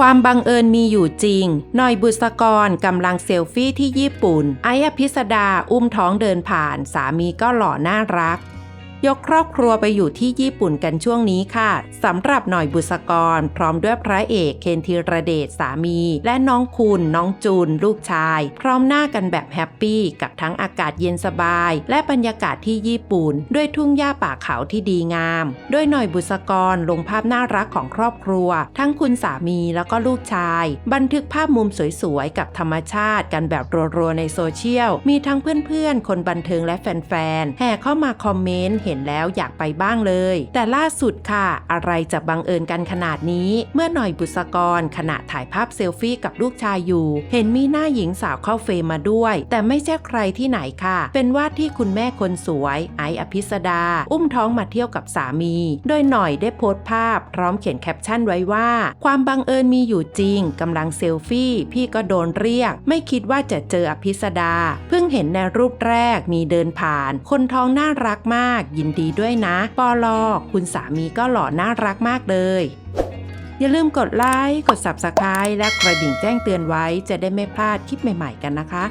ความบังเอิญมีอยู่จริง หน่อยบุษกรกำลังเซลฟี่ที่ญี่ปุ่น ไอ้อภิสดาอุ้มท้องเดินผ่าน สามีก็หล่อน่ารัก ยกครอบครัวไปอยู่ที่ญี่ปุ่นกันช่วงนี้ค่ะสำหรับหน่อยบุษกร พร้อมด้วยพระเอกเคนธีรเดชสามี และน้องคุณน้องจูน ลูกชาย พร้อมหน้ากันแบบแฮปปี้กับทั้งอากาศเย็นสบาย และบรรยากาศที่ญี่ปุ่น ด้วยทุ่งหญ้าป่าเขาที่ดีงาม ด้วยหน่อยบุษกรลงภาพน่ารักของครอบครัว ทั้งคุณสามีแล้วก็ลูกชาย บันทึกภาพมุมสวยๆกับธรรมชาติกันแบบรัวๆในโซเชียลมีทั้งเพื่อนๆคนบันเทิงและแฟนๆแห่เข้ามาคอมเมนต์เห็นแล้วอยากไปบ้างเลย แต่ล่าสุดค่ะ อะไรจะบังเอิญกันขนาดนี้ เมื่อหน่อยบุษกรขณะถ่ายภาพเซลฟี่กับลูกชายอยู่ เห็นมีหน้าหญิงสาวเข้าเฟรมมาด้วย แต่ไม่ใช่ใครที่ไหนค่ะ เป็นว่าที่คุณแม่คนสวย ไออภิสดา อุ้มท้องมาเที่ยวกับสามี โดยหน่อยได้โพสต์ภาพ พร้อมเขียนแคปชั่นไว้ว่า ความบังเอิญมีอยู่จริงกำลังเซลฟี่ พี่ก็โดนเรียก ไม่คิดว่าจะเจออภิสดา เพิ่งเห็นในรูปแรกมีเดินผ่าน คนท้องน่ารักมากยินดีด้วยนะ ปอลอคุณสามีก็หล่อน่ารักมากเลย อย่าลืมกดไลค์ กด Subscribe และกระดิ่งแจ้งเตือนไว้จะได้ไม่พลาดคลิปใหม่ ๆ กันนะคะ